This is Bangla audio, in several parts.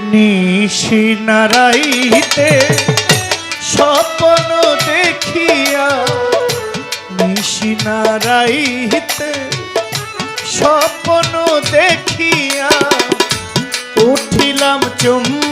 নিশি নারাইতে স্বপ্ন দেখিয়া নিশি নারাইতে স্বপ্ন দেখিয়া উঠিলাম চমকিয়া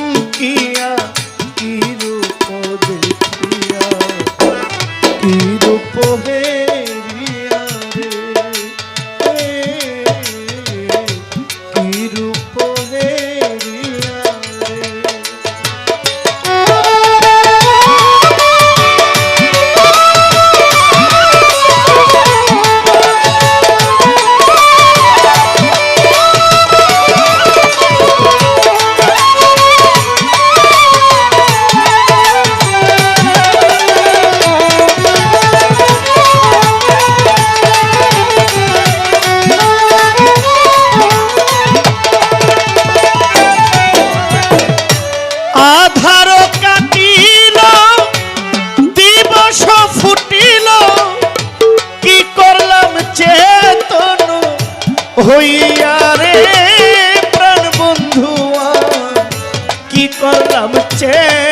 রে প্রাণ বন্ধু কি করলাম চেতন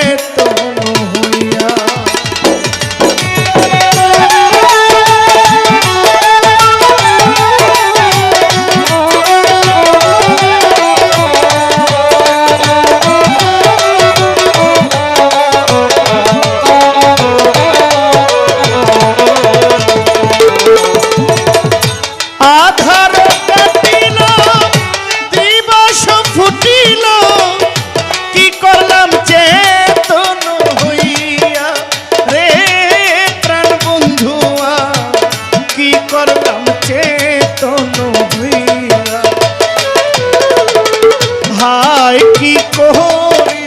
ভাই কি করি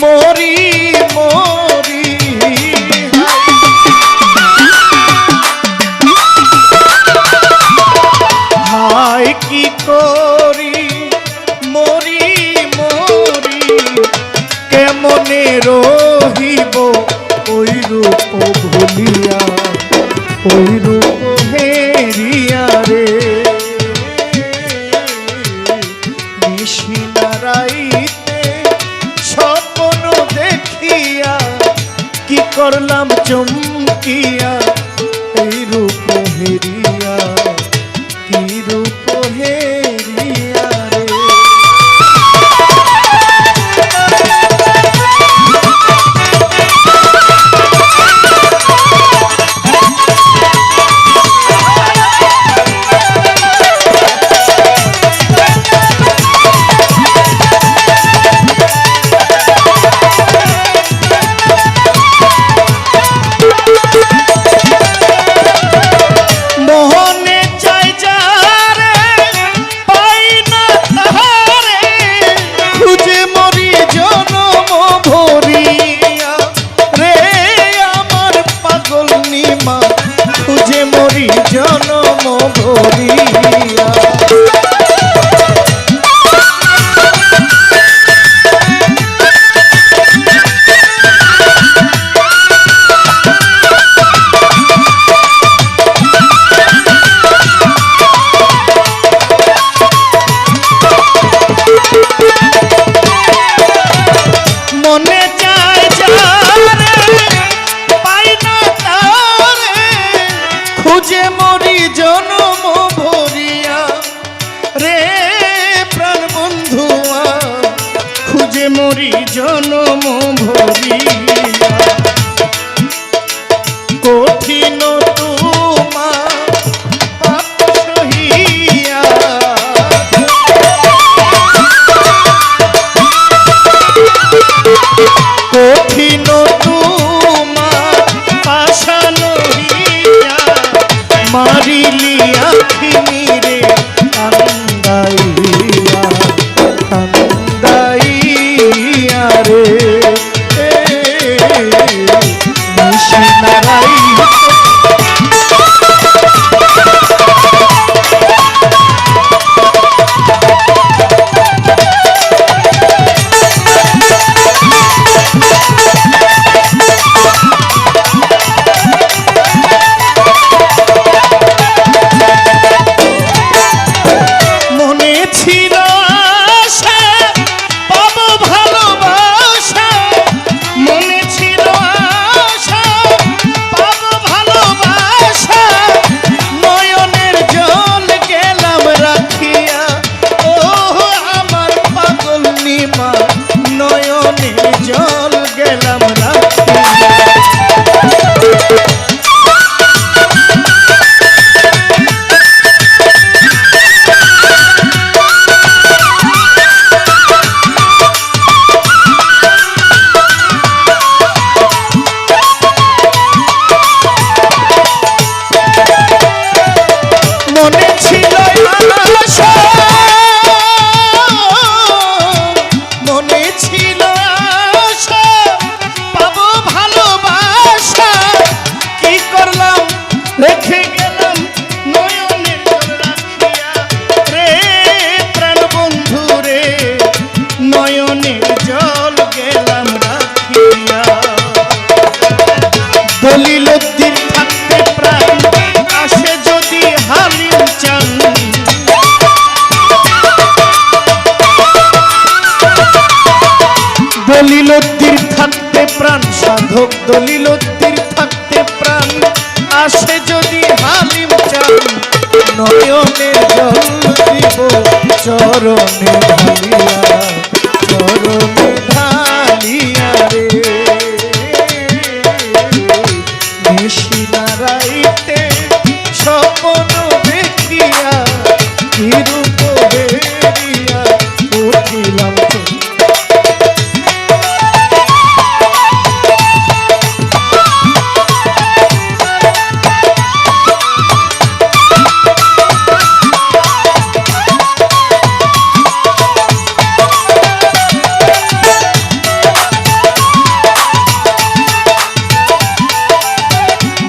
মরি মরি করি মরি মরি কেমনে রহিব ওই রূপ ভুলিয়া? ভরি মারিলিয়া মনে ছিল আশা মনে ছিল আশা পাবো ভালোবাসা। কি করলাম? রেখে আসে যদি হালিম চান নয়নের জল দিব চরণে চরণে ঢালিয়া রে।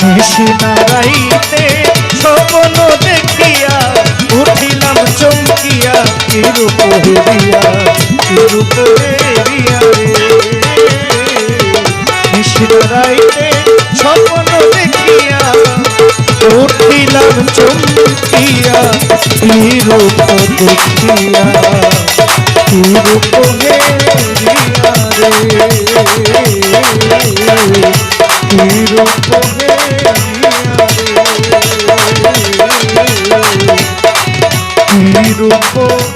নিশিনারাইতে স্বপ্ন দেখিয়া উঠিলাম চমকিয়া, কিরূপ হেরিয়া কিরূপ হেরিয়া রে? নিশিনারাইতে স্বপ্ন দেখিয়া উঠিলাম চমকিয়া, কিরূপ দেখিয়া, কিরূপ হেরিয়া রে? কিরূপ হেরিয়া রূপ